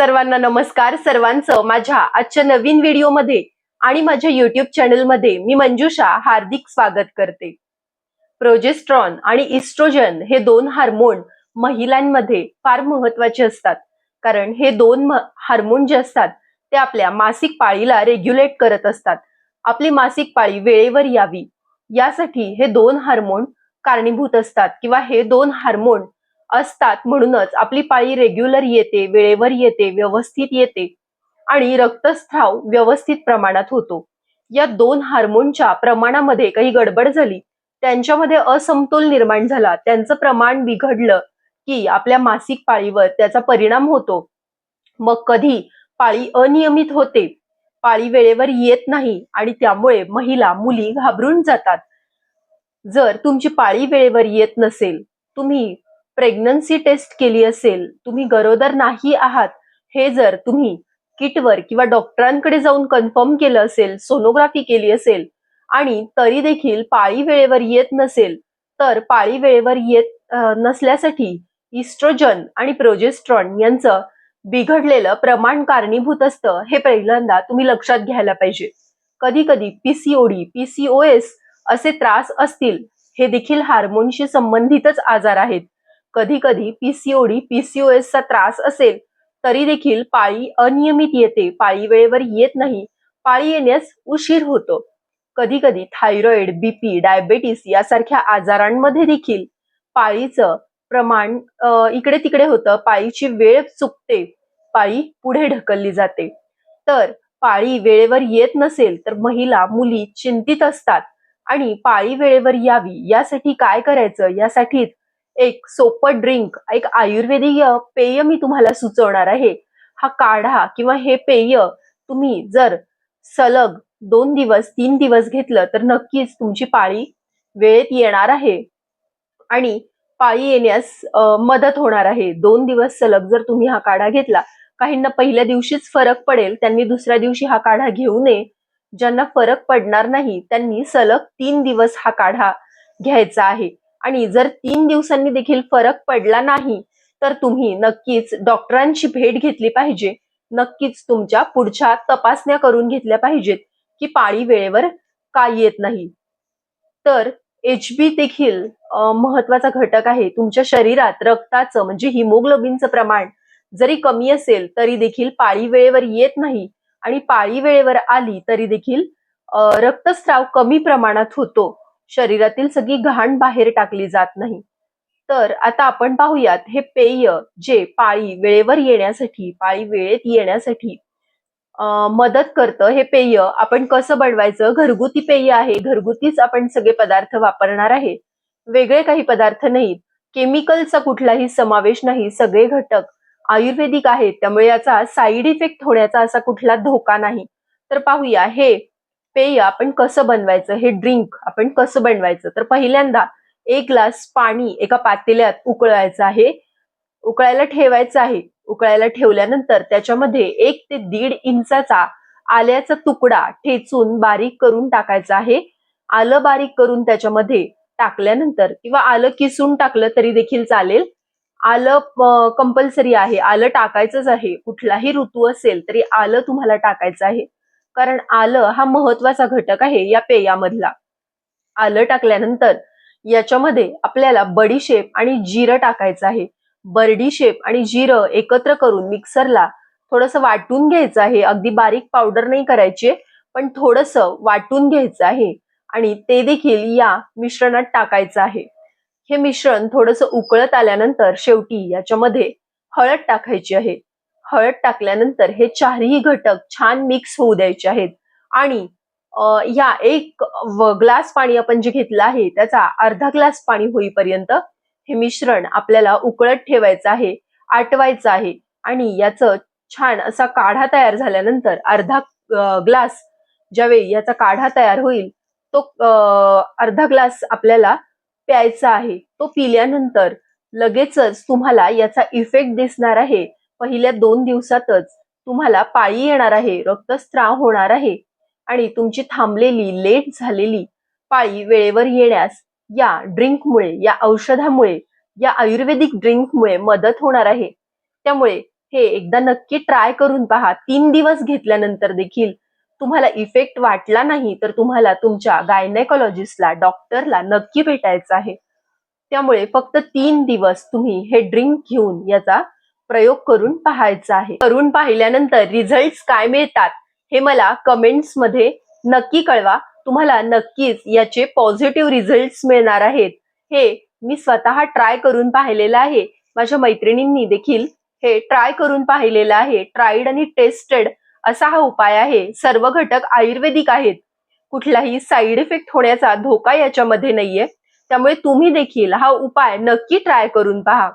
सर्वांना नमस्कार. सर्वांचं माझ्या आजच्या नवीन व्हिडिओमध्ये आणि माझ्या युट्यूब चॅनलमध्ये मी मंजुषा हार्दिक स्वागत करते. प्रोजेस्ट्रॉन आणि इस्ट्रोजन हे दोन हार्मोन महिलांमध्ये फार महत्त्वाचे असतात. कारण हे दोन हार्मोन जे असतात ते आपल्या मासिक पाळीला रेग्युलेट करत असतात. आपली मासिक पाळी वेळेवर यावी. यासाठी हे दोन हार्मोन कारणीभूत असतात किंवा हे दोन हार्मोन असतात म्हणूनच आपली पाळी रेग्युलर येते वेळेवर येते व्यवस्थित येते आणि रक्तस्राव व्यवस्थित प्रमाणात होतो. या दोन हार्मोनच्या प्रमाणामध्ये काही गडबड झाली त्यांच्यामध्ये असमतोल निर्माण झाला त्यांचं प्रमाण बिघडलं की आपल्या मासिक पाळीवर त्याचा परिणाम होतो. मग कधी पाळी अनियमित होते पाळी वेळेवर येत नाही आणि त्यामुळे महिला मुली घाबरून जातात. जर तुमची पाळी वेळेवर येत नसेल तुम्ही प्रेग्नन्सी टेस्ट केली असेल तुम्ही गरोदर नाही आहात हे जर तुम्ही किटवर किंवा डॉक्टरांकडे जाऊन कन्फर्म केलं असेल सोनोग्राफी केली असेल आणि तरी देखील पाळी वेळेवर येत नसेल तर पाळी वेळेवर येत नसल्यासाठी इस्ट्रोजन आणि प्रोजेस्ट्रॉन यांचं बिघडलेलं प्रमाण कारणीभूत असतं हे पहिल्यांदा तुम्ही लक्षात घ्यायला पाहिजे. कधी कधी पीसीओडी पीसीओएस असे त्रास असतील हे देखील हार्मोनशी संबंधितच आजार आहेत. कधी कधी पीसीओडी पीसीओएस चा त्रास असेल तरी देखील पाळी अनियमित येते. पाळी वेळेवर येत नाही. पाळी येण्यास उशीर होतो. कधी कधी थायरॉइड बीपी डायबेटीस यासारख्या आजारांमध्ये देखील पाळीचं प्रमाण इकडे तिकडे होतं. पाळीची वेळ चुकते. पाळी पुढे ढकलली जाते. तर पाळी वेळेवर येत नसेल तर महिला मुली चिंतित असतात. आणि पाळी वेळेवर यावी. यासाठी काय करायचं? यासाठी एक सोपं ड्रिंक एक आयुर्वेदिक पेय मी तुम्हाला सुचवणार आहे. हा काढा किंवा हे पेय तुम्ही जर सलग दोन दिवस तीन दिवस घेतलं तर नक्कीच तुमची पाळी वेळेत येणार आहे. आणि पाळी येण्यास मदत होणार आहे. दोन दिवस सलग जर तुम्ही हा काढा घेतला काहींना पहिल्या दिवशीच फरक पडेल त्यांनी दुसऱ्या दिवशी हा काढा घेऊ नये. ज्यांना फरक पडणार नाही त्यांनी सलग तीन दिवस हा काढा घ्यायचा आहे. आणि जर तीन दिवसांनी देखील फरक पडला नाही तर तुम्ही नक्कीच डॉक्टरांची भेट घेतली पाहिजे. नक्कीच तुमच्या पुढच्या तपासण्या करून घेतल्या पाहिजेत की पाळी वेळेवर का येत नाही. तर एच बी देखील महत्त्वाचा घटक आहे. तुमच्या शरीरात रक्ताचं म्हणजे हिमोग्लोबिनचं प्रमाण जरी कमी असेल तरी देखील पाळी वेळेवर येत नाही. आणि पाळी वेळेवर आली तरी देखील रक्तस्राव कमी प्रमाणात होतो. शरीरातील सगळी घाण बाहेर टाकली जात नाही. तर आता आपण पाहूयात हे पेय जे पाळी वेळेवर येण्यासाठी पाळी वेळेत येण्यासाठी मदत करतं हे पेय आपण कसं बनवायचं? घरगुती पेय आहे घरगुतीच आपण सगळे पदार्थ वापरणार आहे. वेगळे काही पदार्थ नाहीत. केमिकलचा कुठलाही समावेश नाही सगळे घटक आयुर्वेदिक आहेत त्यामुळे याचा साईड इफेक्ट होण्याचा असा कुठला धोका नाही. तर पाहूया हे पेय आपण कसं बनवायचं हे ड्रिंक आपण कसं बनवायचं? तर पहिल्यांदा एक ग्लास पाणी एका पातेल्यात उकळायचं आहे. उकळायला ठेवायचं आहे. उकळायला ठेवल्यानंतर त्याच्यामध्ये एक ते दीड इंचाचा आल्याचा तुकडा ठेचून बारीक करून टाकायचा आहे. आलं बारीक करून त्याच्यामध्ये टाकल्यानंतर किंवा आलं किसून टाकलं तरी देखील चालेल. आलं कंपल्सरी आहे. आलं टाकायचंच आहे. कुठलाही ऋतू असेल तरी आलं तुम्हाला टाकायचं आहे. कारण आलं हा महत्त्वाचा घटक आहे या पेयामधला. आलं टाकल्यानंतर याच्यामध्ये आपल्याला बडीशेप आणि जिरं टाकायचं आहे. बर्डीशेप आणि जिरं एकत्र करून मिक्सरला थोडस वाटून घ्यायचं आहे. अगदी बारीक पावडर नाही करायची पण थोडस वाटून घ्यायचं आहे. आणि ते देखील या मिश्रणात टाकायचं आहे. हे मिश्रण थोडस उकळत आल्यानंतर शेवटी याच्यामध्ये हळद टाकायची आहे. हळद टाकल्यानंतर हे चारही घटक छान मिक्स होऊ द्यायचे आहेत. आणि या एक ग्लास पाणी आपण जे घेतलं आहे त्याचा अर्धा ग्लास पाणी होईपर्यंत हे मिश्रण आपल्याला उकळत ठेवायचं आहे आटवायचं आहे. आणि याचं छान असा काढा तयार झाल्यानंतर अर्धा ग्लास ज्यावेळी याचा काढा तयार होईल तो अर्धा ग्लास आपल्याला प्यायचा आहे. तो पिल्यानंतर लगेचच तुम्हाला याचा इफेक्ट दिसणार आहे. पहिल्या दोन दिवसातच तुम्हाला पाळी येणार आहे रक्तस्त्राव होणार आहे आणि तुमची थांबलेली लेट झालेली पाळी वेळेवर येण्यास या ड्रिंकमुळे या औषधामुळे या आयुर्वेदिक ड्रिंकमुळे मदत होणार आहे. त्यामुळे हे एकदा नक्की ट्राय करून पहा. तीन दिवस घेतल्यानंतर देखील तुम्हाला इफेक्ट वाटला नाही तर तुम्हाला तुमच्या गायनेकॉलॉजिस्टला डॉक्टरला नक्की भेटायचं आहे. त्यामुळे फक्त तीन दिवस तुम्ही हे ड्रिंक घेऊन याचा प्रयोग करून पाहायचा आहे. करून पाहिल्यानंतर रिझल्ट काय मिळतात हे मला कमेंट्समध्ये नक्की कळवा. तुम्हाला नक्कीच याचे पॉझिटिव्ह रिझल्ट मिळणार आहेत. हे मी स्वतः ट्राय करून पाहिलेलं आहे. माझ्या मैत्रिणींनी देखील हे ट्राय करून पाहिलेलं आहे. ट्राईड आणि टेस्टेड असा हा उपाय आहे. सर्व घटक आयुर्वेदिक आहेत. कुठलाही साईड इफेक्ट होण्याचा धोका याच्यामध्ये नाहीये. त्यामुळे तुम्ही देखील हा उपाय नक्की ट्राय करून पहा.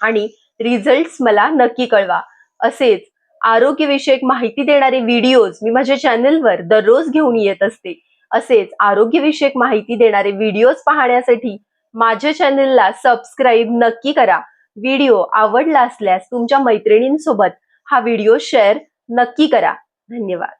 आणि रिझल्ट मला नक्की कळवा. असेच आरोग्यविषयक माहिती देणारे व्हिडिओज मी माझ्या चॅनलवर दररोज घेऊन येत असते. असेच आरोग्यविषयक माहिती देणारे व्हिडिओज पाहण्यासाठी माझ्या चॅनलला सबस्क्राईब नक्की करा. व्हिडिओ आवडला असल्यास तुमच्या मैत्रिणींसोबत हा व्हिडिओ शेअर नक्की करा. धन्यवाद.